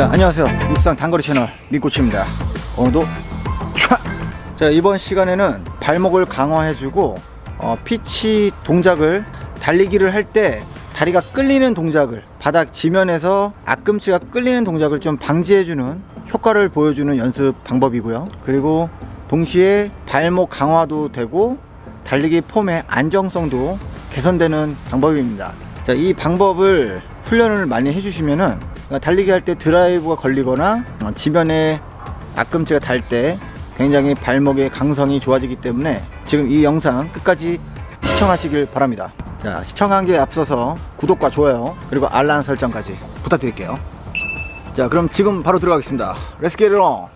자 안녕하세요. 육상 단거리 채널 민코치입니다. 오늘도 촤! 자 이번 시간에는 발목을 강화해주고 어, 피치 동작을 달리기를 할 때 다리가 끌리는 동작을 바닥 지면에서 앞꿈치가 끌리는 동작을 좀 방지해주는 효과를 보여주는 연습 방법이고요. 그리고 동시에 발목 강화도 되고 달리기 폼의 안정성도 개선되는 방법입니다. 자 이 방법을 훈련을 많이 해주시면은 달리기 할 때 드라이브가 걸리거나 어, 지면에 앞꿈치가 닿을 때 굉장히 발목의 강성이 좋아지기 때문에 지금 이 영상 끝까지 시청하시길 바랍니다. 자, 시청하기에 앞서서 구독과 좋아요 그리고 알람 설정까지 부탁드릴게요. 자, 그럼 지금 바로 들어가겠습니다. Get it on.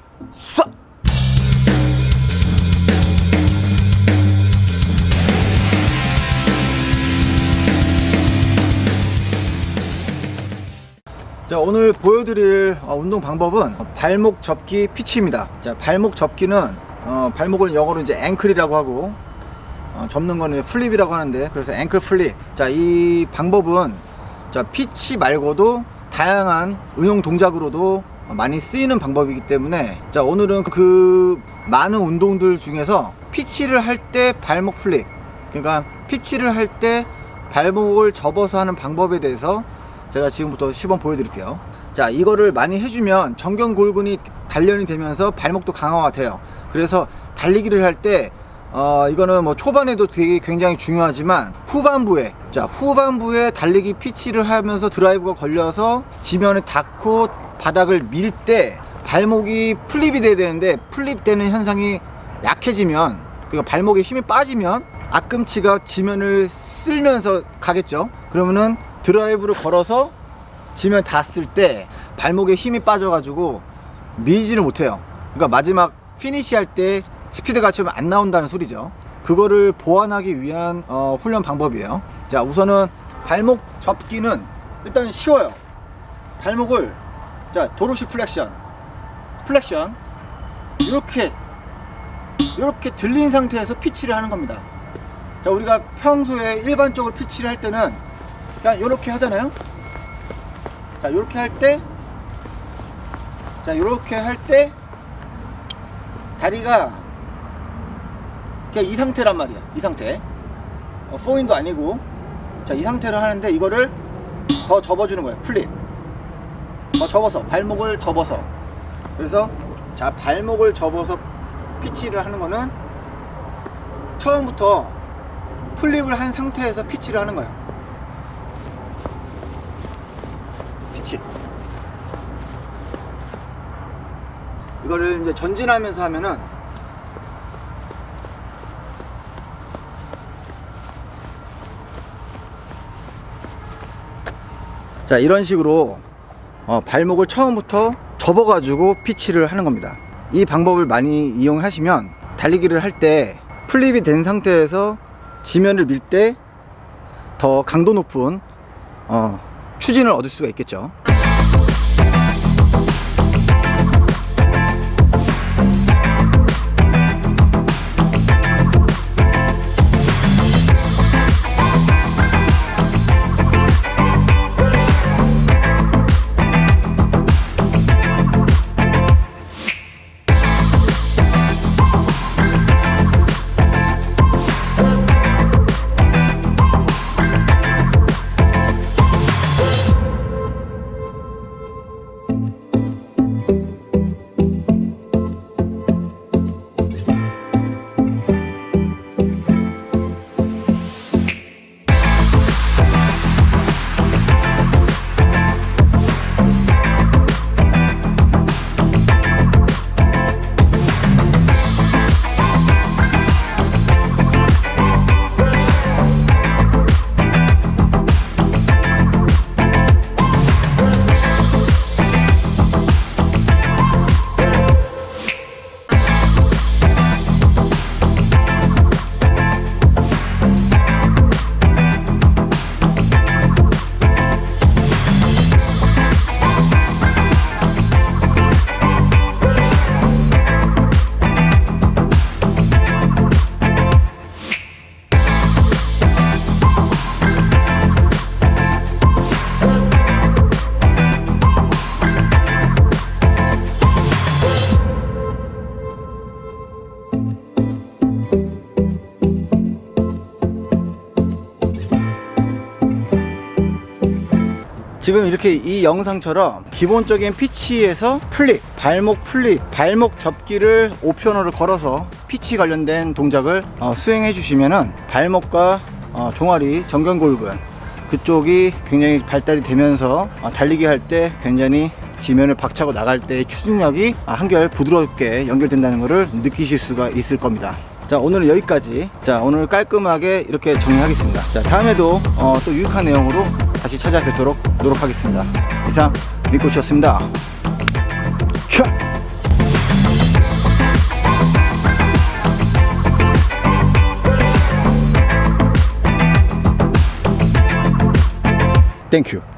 쏴! 자 오늘 보여드릴 어, 운동 방법은 발목 접기 피치입니다. 자 발목 접기는 어, 발목을 영어로 이제 앵클이라고 하고 어, 접는 거는 플립이라고 하는데 그래서 앵클 플립. 자이 방법은 자 피치 말고도 다양한 응용 동작으로도 많이 쓰이는 방법이기 때문에 자 오늘은 그 많은 운동들 중에서 피치를 할 때 발목 플립 그러니까 피치를 할 때 발목을 접어서 하는 방법에 대해서 제가 지금부터 시범 보여드릴게요. 자, 이거를 많이 해주면 정경골근이 단련이 되면서 발목도 강화가 돼요. 그래서 달리기를 할 때, 어, 이거는 뭐 초반에도 되게 굉장히 중요하지만 후반부에, 자, 후반부에 달리기 피치를 하면서 드라이브가 걸려서 지면에 닿고 바닥을 밀 때 발목이 플립이 돼야 되는데 플립되는 현상이 약해지면, 그러니까 발목에 힘이 빠지면 앞꿈치가 지면을 쓸면서 가겠죠. 그러면은 드라이브를 걸어서 지면 닿았을 때 발목에 힘이 빠져가지고 밀지를 못해요. 그러니까 마지막 피니시 할 때 스피드가 좀 안 나온다는 소리죠. 그거를 보완하기 위한 어, 훈련 방법이에요. 자, 우선은 발목 접기는 일단 쉬워요. 발목을 자 도로시 플렉션, 플렉션 이렇게 이렇게 들린 상태에서 피치를 하는 겁니다. 자, 우리가 평소에 일반적으로 피치를 할 때는 그냥 이렇게 하잖아요. 자, 이렇게 할 때, 자, 이렇게 할 때, 다리가 이 상태란 말이야. 이 상태. 어, 포인도 아니고, 자, 이 상태로 하는데 이거를 더 접어주는 거예요. 플립. 더 접어서, 발목을 접어서. 그래서, 자, 발목을 접어서 피치를 하는 거는 처음부터 플립을 한 상태에서 피치를 하는 거예요. 피치. 이거를 이제 전진하면서 하면은 자 이런 식으로 어, 발목을 처음부터 접어 가지고 피치를 하는 겁니다. 이 방법을 많이 이용하시면 달리기를 할 때 플립이 된 상태에서 지면을 밀 때 더 강도 높은 어, 추진을 얻을 수가 있겠죠. 지금 이렇게 이 영상처럼 기본적인 피치에서 플립, 발목 플립, 발목 접기를 옵션으로 걸어서 피치 관련된 동작을 어, 수행해 주시면은 발목과 어, 종아리 정견골근 그쪽이 굉장히 발달이 되면서 어, 달리기 할 때 굉장히 지면을 박차고 나갈 때 추진력이 아, 한결 부드럽게 연결된다는 것을 느끼실 수가 있을 겁니다. 자 오늘은 여기까지 자 오늘 깔끔하게 이렇게 정리하겠습니다 자 다음에도 어, 또 유익한 내용으로 다시 찾아뵙도록 노력하겠습니다. 이상 미코치였습니다. 차! 땡큐